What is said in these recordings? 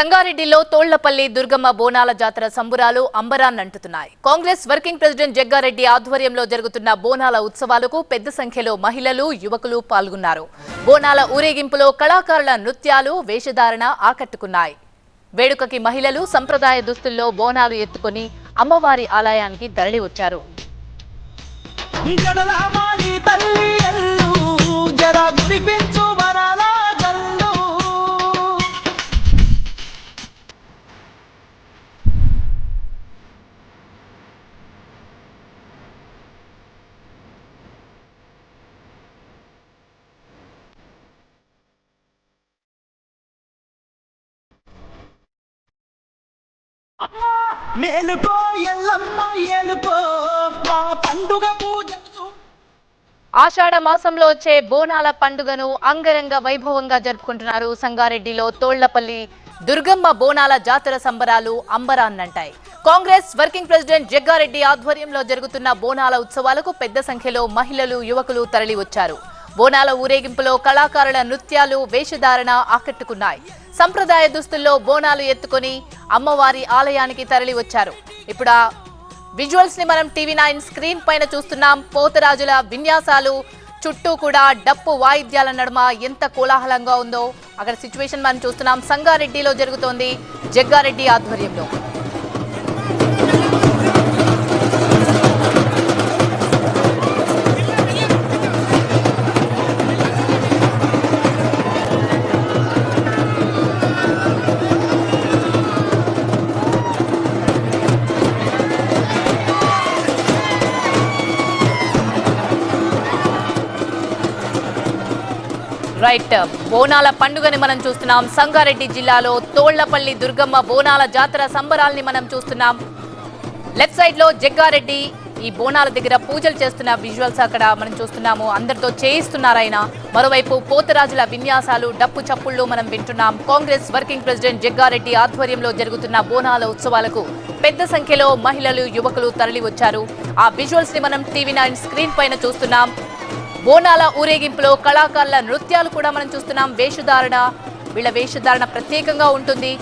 సంగారెడ్డిలో తోళ్ళపల్లి దుర్గమ్మ బోనాల జాతర సంబురాలు అంబరాన్నంటుతున్నాయి. కాంగ్రెస్ వర్కింగ్ ప్రెసిడెంట్ జగ్గారెడ్డి ఆధ్వర్యంలో జరుగుతున్న బోనాల ఉత్సవాలకు పెద్ద సంఖ్యలో మహిళలు యువకులు పాల్గొన్నారు. బోనాల ఊరేగింపులో కళాకారుల నృత్యాలు వేషధారణ ఆకట్టుకున్నాయి. వేడుకకి మహిళలు సంప్రదాయ దుస్తుల్లో బోనాలు ఎత్తుకొని అమ్మవారి ఆలయానికి తరలి వచ్చారు. జరా మేలుకో ఎల్లమ్మ ఏలుకో. మా పండుగ ఆషాఢ మాసంలో వచ్చే బోనాల పండుగను అంగరంగ వైభవంగా జరుపుకుంటున్నారు సంగారెడ్డిలో తోళ్ళపల్లి దుర్గమ్మ బోనాల జాతర సంబరాలు అంబరాన్నంటాయి. కాంగ్రెస్ వర్కింగ్ ప్రెసిడెంట్ జగ్గారెడ్డి ఆధ్వర్యంలో జరుగుతున్న బోనాల ఉత్సవాలకు పెద్ద సంఖ్యలో మహిళలు యువకులు తరలివచ్చారు. బోనాల ఊరేగింపులో కళాకారుల నృత్యాలు వేషధారణ ఆకట్టుకున్నాయి. సంప్రదాయ దుస్తుల్లో బోనాలు ఎత్తుకొని అమ్మవారి ఆలయానికి తరలి వచ్చారు ఇప్పుడు ఆ విజువల్స్ని మనం టీవీ నైన్ స్క్రీన్ పైన చూస్తున్నాం. పోతరాజుల విన్యాసాలు చుట్టూ కూడా డప్పు వాయిద్యాల నడుమ ఎంత కోలాహలంగా ఉందో అక్కడ సిచ్యువేషన్ మనం చూస్తున్నాం. సంగారెడ్డిలో జరుగుతోంది జగ్గారెడ్డి ఆధ్వర్యంలో. రైట్ బోనాల పండుగని మనం చూస్తున్నాం. సంగారెడ్డి జిల్లాలో తోళ్ళపల్లి దుర్గమ్మ బోనాల జాతర సంబరాల్ని మనం చూస్తున్నాం. లెఫ్ట్ సైడ్లో జగ్గారెడ్డి ఈ బోనాల దగ్గర పూజలు చేస్తున్న విజువల్స్ అక్కడ మనం చూస్తున్నాము. అందరితో చేయిస్తున్నారాయన మరోవైపు పోతరాజుల విన్యాసాలు డప్పు చప్పుళ్ళు మనం వింటున్నాం. కాంగ్రెస్ వర్కింగ్ ప్రెసిడెంట్ జగ్గారెడ్డి ఆధ్వర్యంలో జరుగుతున్న బోనాల ఉత్సవాలకు పెద్ద సంఖ్యలో మహిళలు యువకులు తరలి వచ్చారు ఆ విజువల్స్ని మనం టీవీ నైన్ స్క్రీన్ పైన చూస్తున్నాం. బోనాల ఊరేగింపులో కళాకారుల నృత్యాలు కూడా మనం చూస్తున్నాం. వేషధారణ వీళ్ళ వేషధారణ ప్రత్యేకంగా ఉంటుంది.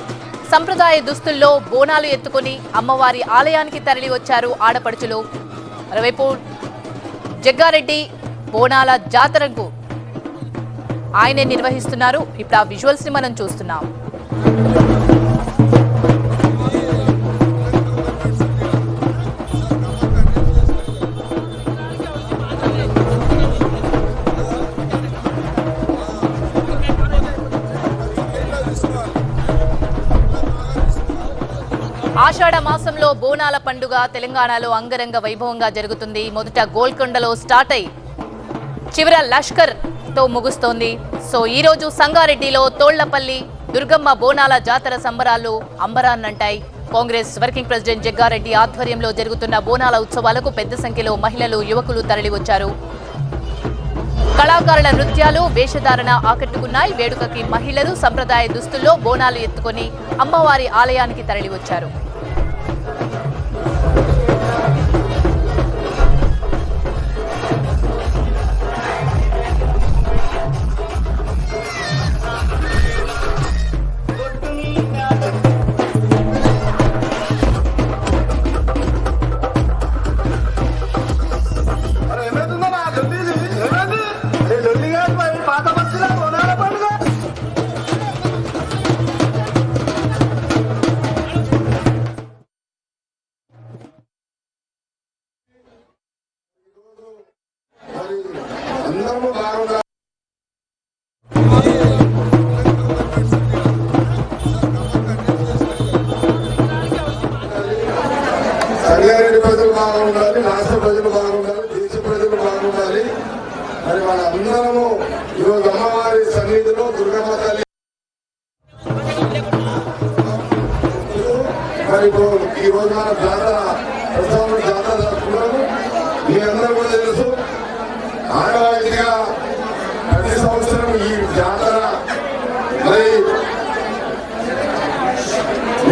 సంప్రదాయ దుస్తుల్లో బోనాలు ఎత్తుకొని అమ్మవారి ఆలయానికి తరలి వచ్చారు ఆడపడుచులు. మరోవైపు జగ్గారెడ్డి బోనాల జాతరకు ఆయనే నిర్వహిస్తున్నారు. ఇప్పుడు ఆ విజువల్స్ని మనం చూస్తున్నాం. ఆషాఢ మాసంలో బోనాల పండుగ తెలంగాణలో అంగరంగ వైభవంగా జరుగుతుంది. మొదట గోల్కొండలో స్టార్ట్ అయి చివర లష్కర్తో ముగుస్తోంది. సో ఈ రోజు సంగారెడ్డిలో తోళ్ళపల్లి దుర్గమ్మ బోనాల జాతర సంబరాలు అంబరాన్నంటాయి. కాంగ్రెస్ వర్కింగ్ ప్రెసిడెంట్ జగ్గారెడ్డి ఆధ్వర్యంలో జరుగుతున్న బోనాల ఉత్సవాలకు పెద్ద సంఖ్యలో మహిళలు యువకులు తరలివచ్చారు. కళాకారుల నృత్యాలు వేషధారణ ఆకట్టుకున్నాయి. వేడుకకి మహిళలు సంప్రదాయ దుస్తుల్లో బోనాలు ఎత్తుకొని అమ్మవారి ఆలయానికి తరలివచ్చారు.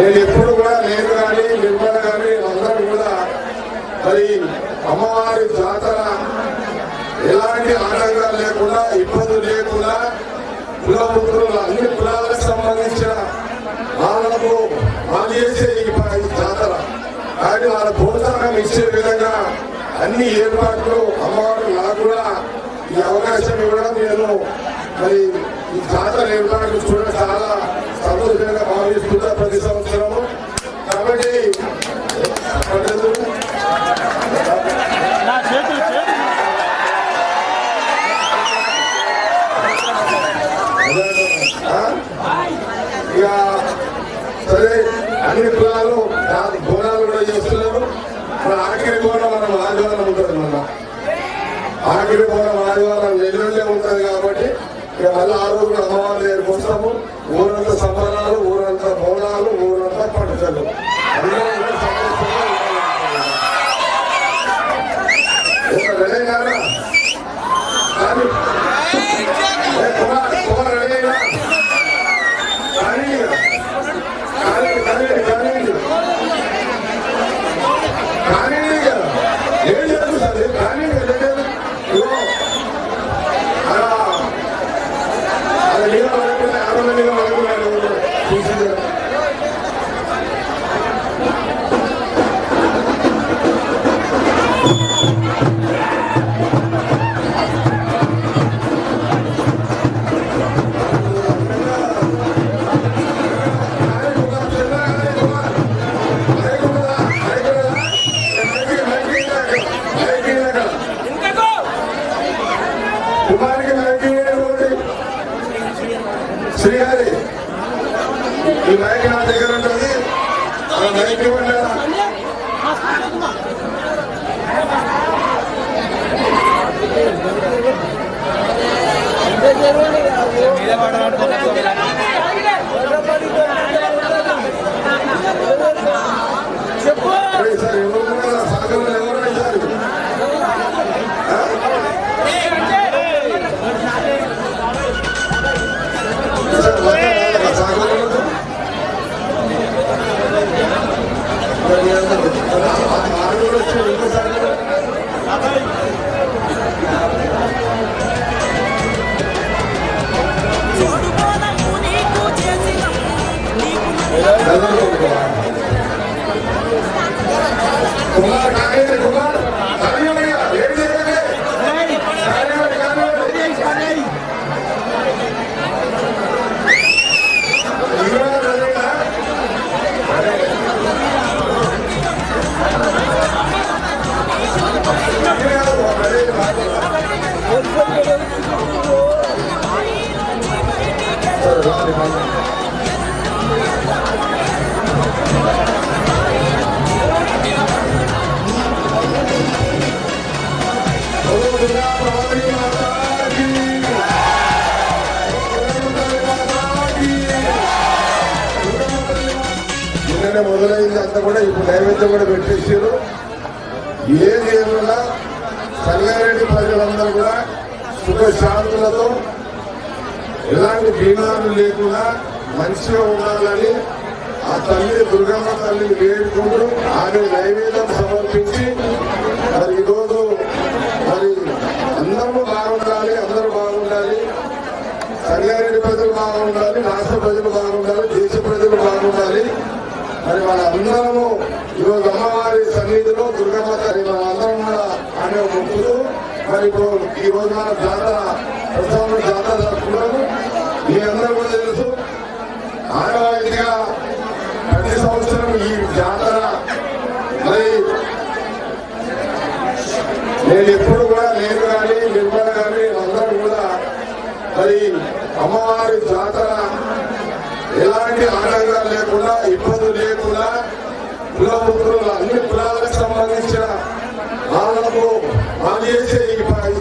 నేను ఎప్పుడు కూడా నేను కానీ నిర్మల కానీ అందరూ కూడా మరి అమ్మవారి జాతర ఎలాంటి ఆటంకాలు లేకుండా ఇబ్బందులు లేకుండా కుల అన్ని కులాలకు సంబంధించిన వాళ్ళ వాళ్ళు చేసే ఈ జాతర. కానీ వాళ్ళ ప్రోత్సాహం ఇచ్చే విధంగా అన్ని ఏర్పాట్లు అమ్మవారు నాకు కూడా ఈ అవకాశం ఇవ్వడం నేను మరి ఈ జాతర ఏర్పాట్లు చూడడం చాలా సంతోషంగా భావిస్తున్నా ప్రతి సంవత్సరము. కాబట్టి ఆ? ఇక సరే అన్ని కులాలు బోనాలు కూడా చేస్తున్నారు. మన ఆఖరి బోనం మనం ఆదివారం ఉంటుంది మన ఆఖరి బోనం ఆదివారం నెల్లూరులో ఉంటుంది కాబట్టి ఇక మళ్ళీ ఆ రోజు కూడా được నైవేద్యం కూడా పెట్టేసారు ఏది ఏమన్నా సంగారెడ్డి ప్రజలందరూ కూడా సుఖశాంతులతో ఎలాంటి భీమాలు లేకుండా మంచిగా ఉండాలని ఆ తల్లి దుర్గమ్మ తల్లిని వేడుకుంటూ ఆమె నైవేద్యం సమర్పించి మరి ఈరోజు మరి అందరూ బాగుండాలి అందరూ బాగుండాలి. సంగారెడ్డి ప్రజలు బాగుండాలి రాష్ట్ర ప్రజలు బాగుండాలి. మరి మన అందరము ఈరోజు అమ్మవారి సన్నిధిలో దుర్గమ్మ తల్లి మన అందరం కూడా ఆమె మొక్కుతూ మరి ఇప్పుడు ఈ రోజు మన జాతర ప్రస్తుతం జాతర జరుపుకున్నాము మీ అందరూ కూడా తెలుసు ఆనవాయితీగా ప్రతి సంవత్సరం ఈ జాతర. మరి నేను ఎప్పుడు కూడా నేను కానీ నిర్మల కానీ అందరూ కూడా మరి అమ్మవారి జాతర ఎలాంటి ఆటంకాలు లేకుండా ఇబ్బందులు లేకుండా కులవృత్తుల అన్ని కులాలకు సంబంధించిన వాళ్ళకు వాళ్ళు చేసే ఈ ప- ఈ